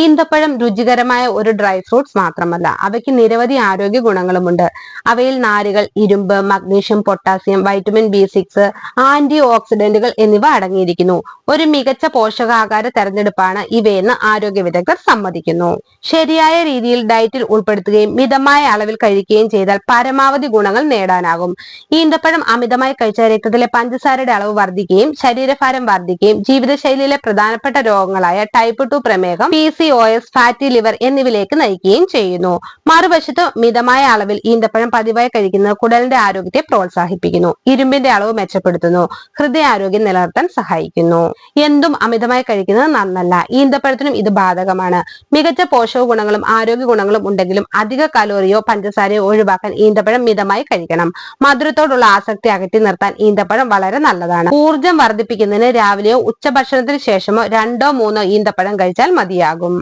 ഈന്തപ്പഴം രുചികരമായ ഒരു ഡ്രൈ ഫ്രൂട്ട്സ് മാത്രമല്ല അവയ്ക്ക് നിരവധി ആരോഗ്യ ഗുണങ്ങളുമുണ്ട്. അവയിൽ നാരുകൾ ഇരുമ്പ് magnesium potassium vitamin B six anti ഓക്സിഡന്റുകൾ എന്നിവ അടങ്ങിയിരിക്കുന്നു. ഒരു മികച്ച പോഷകാഹാര തെരഞ്ഞെടുപ്പാണ് ഇവയെന്ന് ആരോഗ്യ വിദഗ്ധർ സമ്മതിക്കുന്നു. ശരിയായ രീതിയിൽ ഡയറ്റിൽ ഉൾപ്പെടുത്തുകയും മിതമായ അളവിൽ കഴിക്കുകയും ചെയ്താൽ പരമാവധി ഗുണങ്ങൾ നേടാനാകും. ഈന്തപ്പഴം അമിതമായി കഴിച്ച രക്തത്തിലെ പഞ്ചസാരയുടെ അളവ് വർദ്ധിക്കുകയും ശരീരഭാരം വർദ്ധിക്കുകയും ജീവിതശൈലിയിലെ പ്രധാനപ്പെട്ട രോഗങ്ങളായ ടൈപ്പ് ടു പ്രമേഹം പി സി ഫാറ്റി ലിവർ എന്നിവയിലേക്ക് നയിക്കുകയും ചെയ്യുന്നു. മറുവശത്ത് മിതമായ അളവിൽ ഈന്തപ്പഴം പതിവായി കഴിക്കുന്നത് കുടലിന്റെ ആരോഗ്യത്തെ പ്രോത്സാഹിപ്പിക്കുന്നു. ഇരുമ്പിന്റെ അളവ് മെച്ചപ്പെടുത്തുന്നു. ഹൃദയാരോഗ്യം നിലനിർത്താൻ സഹായിക്കുന്നു. എന്തും അമിതമായി കഴിക്കുന്നത് നന്നല്ല. ഈന്തപ്പഴത്തിനും ഇത് ബാധകമാണ്. മികച്ച പോഷക ഗുണങ്ങളും ആരോഗ്യ ഗുണങ്ങളും ഉണ്ടെങ്കിലും അധിക കലോറിയോ പഞ്ചസാരയോ ഒഴിവാക്കാൻ ഈന്തപ്പഴം മിതമായി കഴിക്കണം. മധുരത്തോടുള്ള ആസക്തി അകറ്റി നിർത്താൻ ഈന്തപ്പഴം വളരെ നല്ലതാണ്. ഊർജം വർദ്ധിപ്പിക്കുന്നതിന് രാവിലെയോ ഉച്ചഭക്ഷണത്തിന് ശേഷമോ രണ്ടോ മൂന്നോ ഈന്തപ്പഴം കഴിച്ചാൽ മതിയാകും.